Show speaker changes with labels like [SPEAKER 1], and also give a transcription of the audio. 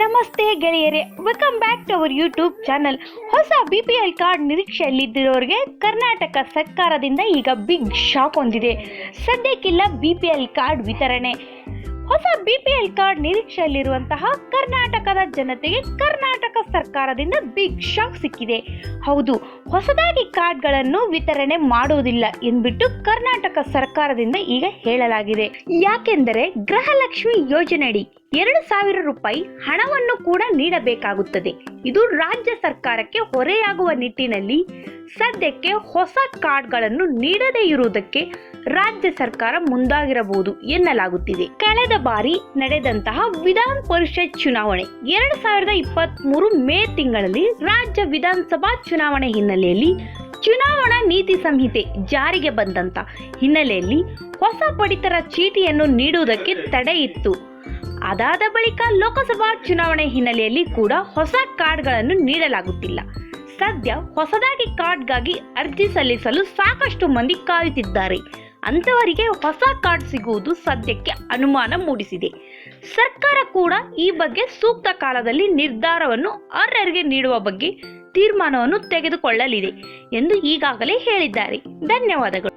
[SPEAKER 1] ನಮಸ್ತೆ ಗೆಳೆಯರೇ welcome back to our YouTube channel ಹೊಸ ಬಿ ಪಿ ಎಲ್ ಕಾರ್ಡ್ ನಿರೀಕ್ಷೆಯಲ್ಲಿದ್ದಿರೋರಿಗೆ ಕರ್ನಾಟಕ ಸರ್ಕಾರದಿಂದ ಈಗ ಬಿಗ್ ಶಾಕ್ ಹೊಂದಿದೆ. ಸದ್ಯಕ್ಕಿಲ್ಲ ಬಿ ಪಿ ಎಲ್ ಕಾರ್ಡ್ ವಿತರಣೆ. ಹೊಸ ಬಿಪಿಎಲ್ ಕಾರ್ಡ್ ನಿರೀಕ್ಷೆಯಲ್ಲಿರುವಂತಹ ಕರ್ನಾಟಕದ ಜನತೆಗೆ ಕರ್ನಾಟಕ ಸರ್ಕಾರದಿಂದ ಬಿಗ್ ಶಾಕ್ ಸಿಕ್ಕಿದೆ. ಹೌದು, ಹೊಸದಾಗಿ ಕಾರ್ಡ್ಗಳನ್ನು ವಿತರಣೆ ಮಾಡುವುದಿಲ್ಲ ಎಂದ್ಬಿಟ್ಟು ಕರ್ನಾಟಕ ಸರ್ಕಾರದಿಂದ ಈಗ ಹೇಳಲಾಗಿದೆ. ಯಾಕೆಂದರೆ ಗೃಹಲಕ್ಷ್ಮಿ ಯೋಜನೆಯಡಿ ಎರಡು ಸಾವಿರ ರೂಪಾಯಿ ಹಣವನ್ನು ಕೂಡ ನೀಡಬೇಕಾಗುತ್ತದೆ. ಇದು ರಾಜ್ಯ ಸರ್ಕಾರಕ್ಕೆ ಹೊರೆಯಾಗುವ ನಿಟ್ಟಿನಲ್ಲಿ ಸದ್ಯಕ್ಕೆ ಹೊಸ ಕಾರ್ಡ್ಗಳನ್ನು ನೀಡದೇ ಇರುವುದಕ್ಕೆ ರಾಜ್ಯ ಸರ್ಕಾರ ಮುಂದಾಗಿರಬಹುದು ಎನ್ನಲಾಗುತ್ತಿದೆ. ಕಳೆದ ಬಾರಿ ನಡೆದಂತಹ ವಿಧಾನ ಪರಿಷತ್ ಚುನಾವಣೆ ಎರಡು ಸಾವಿರದ ಇಪ್ಪತ್ತ್ ಮೂರು ಮೇ ತಿಂಗಳಲ್ಲಿ ರಾಜ್ಯ ವಿಧಾನಸಭಾ ಚುನಾವಣೆ ಹಿನ್ನೆಲೆಯಲ್ಲಿ ಚುನಾವಣಾ ನೀತಿ ಸಂಹಿತೆ ಜಾರಿಗೆ ಬಂದಂತ ಹಿನ್ನೆಲೆಯಲ್ಲಿ ಹೊಸ ಪಡಿತರ ಚೀಟಿಯನ್ನು ನೀಡುವುದಕ್ಕೆ ತಡೆ ಇತ್ತು. ಅದಾದ ಬಳಿಕ ಲೋಕಸಭಾ ಚುನಾವಣೆ ಹಿನ್ನೆಲೆಯಲ್ಲಿ ಕೂಡ ಹೊಸ ಕಾರ್ಡ್ಗಳನ್ನು ನೀಡಲಾಗುತ್ತಿಲ್ಲ. ಸದ್ಯ ಹೊಸದಾಗಿ ಕಾರ್ಡ್ಗಾಗಿ ಅರ್ಜಿ ಸಲ್ಲಿಸಲು ಸಾಕಷ್ಟು ಮಂದಿ ಕಾಯುತ್ತಿದ್ದಾರೆ. ಅಂಥವರಿಗೆ ಹೊಸ ಕಾರ್ಡ್ ಸಿಗುವುದು ಸದ್ಯಕ್ಕೆ ಅನುಮಾನ ಮೂಡಿಸಿದೆ. ಸರ್ಕಾರ ಕೂಡ ಈ ಬಗ್ಗೆ ಸೂಕ್ತ ಕಾಲದಲ್ಲಿ ನಿರ್ಧಾರವನ್ನು ಅರ್ಹರಿಗೆ ನೀಡುವ ಬಗ್ಗೆ ತೀರ್ಮಾನವನ್ನು ತೆಗೆದುಕೊಳ್ಳಲಿದೆ ಎಂದು ಈಗಾಗಲೇ ಹೇಳಿದ್ದಾರೆ. ಧನ್ಯವಾದಗಳು.